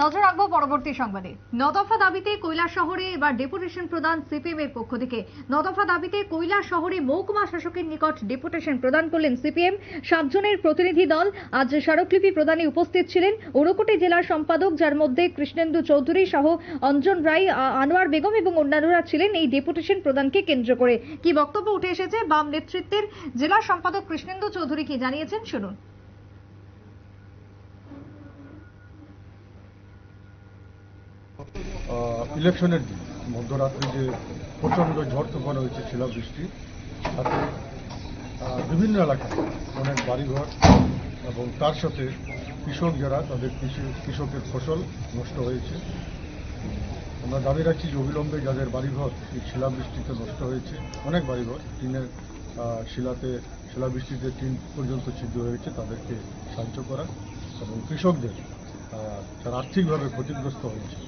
নজর রাখব পরবর্তী সংবাদে। নদফা দাবিতে কৈলাস শহরে এবার ডেপুটেশন প্রদান সিপিএম এর পক্ষ থেকে। নদফা দাবিতে কৈলাস শহরে মহকুমা শাসকের নিকট ডেপুটেশন প্রদান করলেন সিপিএম। সাতজনের প্রতিনিধি দল আজ স্মারকলিপি প্রদানে উপস্থিত ছিলেন ঊনকোটি জেলার সম্পাদক, যার মধ্যে কৃষ্ণেন্দু চৌধুরী সহ অঞ্জন রায় আনোয়ার বেগম এবং অন্যান্যরা ছিলেন এই ডেপুটেশন প্রদানকে কেন্দ্র করে। কি বক্তব্য উঠে এসেছে? বাম নেতৃত্বের জেলা সম্পাদক কৃষ্ণেন্দু চৌধুরী কি জানিয়েছেন? শুনুন। ইলেকশনের দিন, মধ্যরাত্রে যে প্রচণ্ড ঝড় তুফান হয়েছে, শিলাবৃষ্টি, তাতে বিভিন্ন এলাকায় অনেক বাড়িঘর এবং তার সাথে কৃষক যারা, তাদের কৃষি, কৃষকের ফসল নষ্ট হয়েছে। আমরা দাবি রাখছি যে অবিলম্বে যাদের বাড়িঘর, এই শিলাবৃষ্টিতে নষ্ট হয়েছে, অনেক বাড়িঘর, টিনের শিলাতে, শিলাবৃষ্টিতে টিন পর্যন্ত ছিদ্র হয়েছে, তাদেরকে সাহায্য করা এবং কৃষকদের যারা আর্থিকভাবে ক্ষতিগ্রস্ত হয়েছে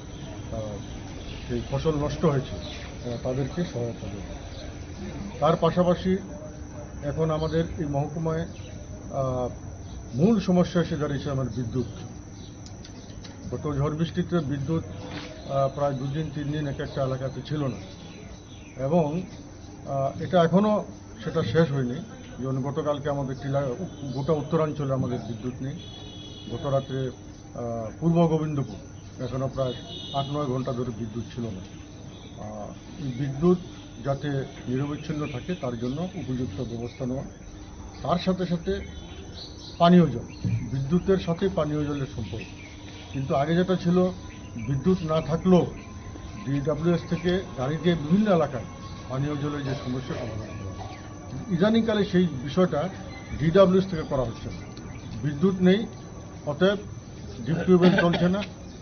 সেই ফসল নষ্ট হয়েছে তাদেরকে সহায়তা দেবে। তার পাশাপাশি এখন আমাদের এই মহকুমায় মূল সমস্যা এসে দাঁড়িয়েছে আমার বিদ্যুৎ। গত ঝড় বৃষ্টিতে বিদ্যুৎ প্রায় দুদিন তিন দিন এক একটা এলাকাতে ছিল না। এবং এটা এখনও সেটা শেষ হয়নি। যেমন গতকালকে আমাদের টিলা, গোটা উত্তরাঞ্চলে আমাদের বিদ্যুৎ নেই। গত রাত্রে পূর্ব গোবিন্দপুর এখনও প্রায় আট, নয় ঘণ্টা ধরে বিদ্যুৎ ছিল না। বিদ্যুৎ যাতে নিরবিচ্ছিন্ন থাকে, তার জন্য উপযুক্ত ব্যবস্থা নেওয়া। তার সাথে সাথে পানীয় জল, বিদ্যুতের সাথে পানীয় জলের সম্পর্ক। কিন্তু আগে যেটা ছিল, বিদ্যুৎ না থাকলেও ডিডাব্লিউএস থেকে গাড়ি দিয়ে বিভিন্ন এলাকায় পানীয় জলের যে সমস্যা, সমাধান করা। ইদানিংকালে সেই বিষয়টা ডিডাব্লিউএস থেকে করা হচ্ছে বিদ্যুৎ নেই, অতএব ডিপ টিউবওয়েল চলছে না।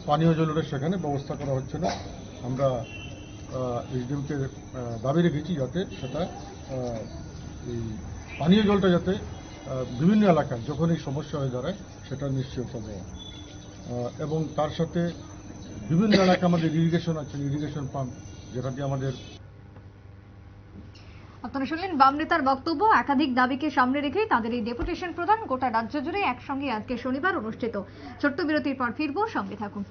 পানীয় জলের সেখানে ব্যবস্থা করা হচ্ছে না। আমরা এইচডিএমকে দাবি রেখেছি যাতে সেটা এই পানীয় জলটা যাতে বিভিন্ন এলাকায় যখন এই সমস্যা হয়ে দাঁড়ায়, সেটা নিশ্চয়তা দেওয়া এবং তার সাথে বিভিন্ন এলাকায় আমাদের ইরিগেশন আছে ইরিগেশন পাম্প যেটা দিয়ে আমাদের আপনারা শুনলেন বাম নেতার বক্তব্য। একাধিক দাবিকে সামনে রেখেই তাদের এই ডেপুটেশন প্রদান গোটা রাজ্য জুড়ে একসঙ্গে আজকে শনিবার অনুষ্ঠিত। ছোট্ট বিরতির পর ফিরবো, সঙ্গে থাকুন।